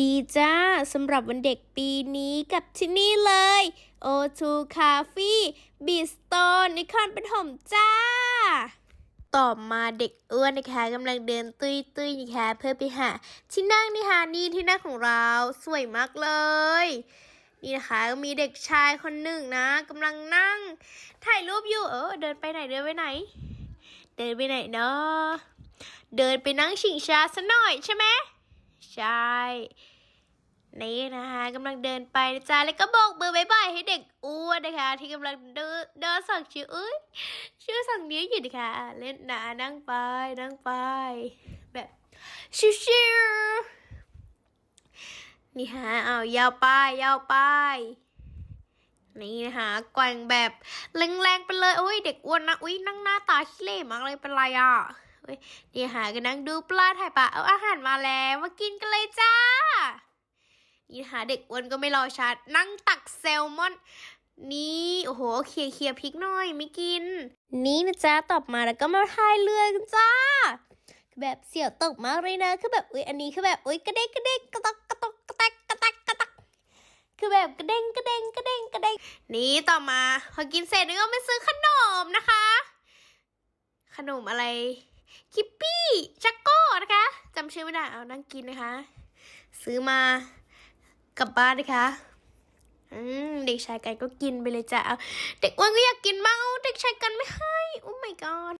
ดีจ้าสำหรับวันเด็กปีนี้กับที่นี่เลย O2 Coffee b i s t o ในคอนปฐมจ้า ต่อมาเด็กอ้วนนะคะกำลังเดินตุยตุยนะคะเพื่อไปหาที่นั่งนะคะนี่ที่นั่งของเราสวยมากเลย นี่นะคะมีเด็กชายคนหนึ่งนะกำลังนั่ง ถ่ายรูปอยู่เออเดินไปไหนเดินไปไหน เดินไปไหนเนาะเดินไปนั่งชิงช้าซะหน่อยใช่ไหม ใช่นี่นะคะกำลังเดินไปนะจ๊ะแล้วก็โบอกมือบายบายให้เด็กอ้วนนะคะ ที่กำลังเดินเดินสั่งชื่อเอ้ยชื่อสั่งนิ้วอยู่นะคะเล่นหนะนั่งไปนั่งไป แบบชิวๆนี่ฮะเอายาวไปยาวไปนี่นะคะแกว่งแบบแรงๆไปเลยโอ้ยเด็กอ้วนนะอุ้ยนั่งหน้าตาขี้เหร่มากเลยเป็นไรอะ เฮ้ยนี่หากันนั่งดูปลาถ่ายปลาเอาอาหารมาแล้วมากินกันเลยจ้า นี่นะคะเด็กอ้วนก็ไม่รอช้านั่งตักแซลมอน นี่โอ้โหเคลียร์เคลียร์พริกหน่อยไม่กิน นี่นะจ๊ะตอบมาแล้วก็มาพายเรือกันจ้าคือแบบเสี่ยวตกมากเลยนะ คือแบบอุ้ยอันนี้คือแบบอุ้ยกระเด้งกระเด้งกระตอกกระตอกกระแตกกระแตกกระตักคือแบบกระเด้งกระเด้งกระเด้งกระเด้งนี่ต่อมา พอกินเสร็จนี่ก็ไปซื้อขนมนะคะ ขนมอะไร คิปปี้ชักโก้นะคะจำชื่อไม่ได้เอานั่งกินนะคะ ซื้อมากลับบ้านนะคะอืมเด็กชายกันก็กินไปเลยจ้ะเด็กอ้วนก็อยากกินบ้างเอาเด็กชายกันไม่ให้ โอ้ my god